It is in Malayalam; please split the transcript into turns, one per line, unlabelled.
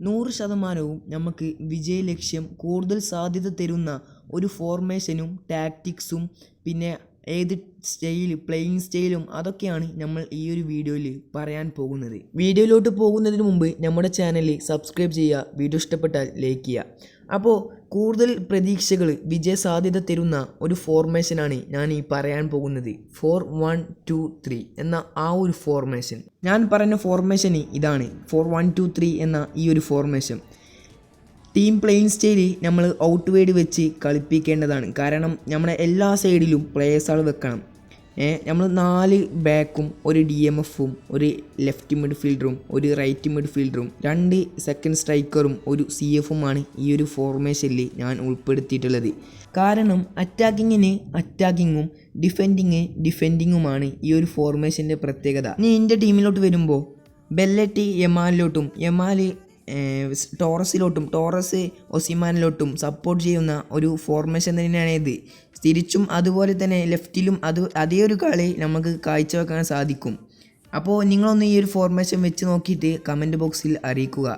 നൂറ് ശതമാനവും നമുക്ക് വിജയലക്ഷ്യം കൂടുതൽ സാധ്യത തരുന്ന ഒരു ഫോർമേഷനും ടാക്റ്റിക്സും പിന്നെ ഏത് സ്റ്റൈൽ പ്ലേയിങ് സ്റ്റൈലും അതൊക്കെയാണ് നമ്മൾ ഈ ഒരു വീഡിയോയിൽ പറയാൻ പോകുന്നത്. വീഡിയോയിലോട്ട് പോകുന്നതിന് മുമ്പ് നമ്മുടെ ചാനൽ സബ്സ്ക്രൈബ് ചെയ്യുക വീഡിയോ ഇഷ്ടപ്പെട്ടാൽ ലൈക്ക് ചെയ്യുക. അപ്പോൾ കൂടുതൽ പ്രതീക്ഷകൾ വിജയ സാധ്യത തരുന്ന ഒരു ഫോർമേഷനാണ് ഞാൻ ഈ പറയാൻ പോകുന്നത്. ഫോർ വൺ ടു ത്രീ എന്ന ആ ഒരു ഫോർമേഷൻ ഞാൻ പറഞ്ഞ ഫോർമേഷൻ ഇതാണ്. ഫോർ വൺ ടു ത്രീ എന്ന ഈ ഒരു ഫോർമേഷൻ ടീം പ്ലേയിങ് സ്റ്റൈലിൽ നമ്മൾ ഔട്ട് വേഡ് വെച്ച് കളിപ്പിക്കേണ്ടതാണ്. കാരണം നമ്മുടെ എല്ലാ സൈഡിലും പ്ലേയേഴ്സാൾ വെക്കണം. നമ്മൾ നാല് ബാക്കും ഒരു ഡി എം എഫും ഒരു ലെഫ്റ്റ് മിഡ്ഫീൽഡറും ഒരു റൈറ്റ് മിഡ്ഫീൽഡറും രണ്ട് സെക്കൻഡ് സ്ട്രൈക്കറും ഒരു സി എഫുമാണ് ഈ ഒരു ഫോർമേഷനിൽ ഞാൻ ഉൾപ്പെടുത്തിയിട്ടുള്ളത്. കാരണം അറ്റാക്കിങ്ങിന് അറ്റാക്കിങ്ങും ഡിഫെൻഡിങ് ഡിഫെൻഡിങ്ങുമാണ് ഈ ഒരു ഫോർമേഷന്റെ പ്രത്യേകത. ഇനി എന്റെ ടീമിലോട്ട് വരുമ്പോൾ ബെല്ലറ്റി യമാലിലോട്ടും യമാൽ ടോറസിലോട്ടും ടോറസ് ഒസിമാനിലോട്ടും സപ്പോർട്ട് ചെയ്യുന്ന ഒരു ഫോർമേഷൻ തന്നെയാണ് ഇത്. തിരിച്ചും അതുപോലെ തന്നെ ലെഫ്റ്റിലും അത് അതേ ഒരു കളി നമുക്ക് കാഴ്ചവെക്കാൻ സാധിക്കും. അപ്പോൾ നിങ്ങളൊന്ന് ഈ ഒരു ഫോർമേഷൻ വെച്ച് നോക്കിയിട്ട് കമന്റ് ബോക്സിൽ അറിയിക്കുക.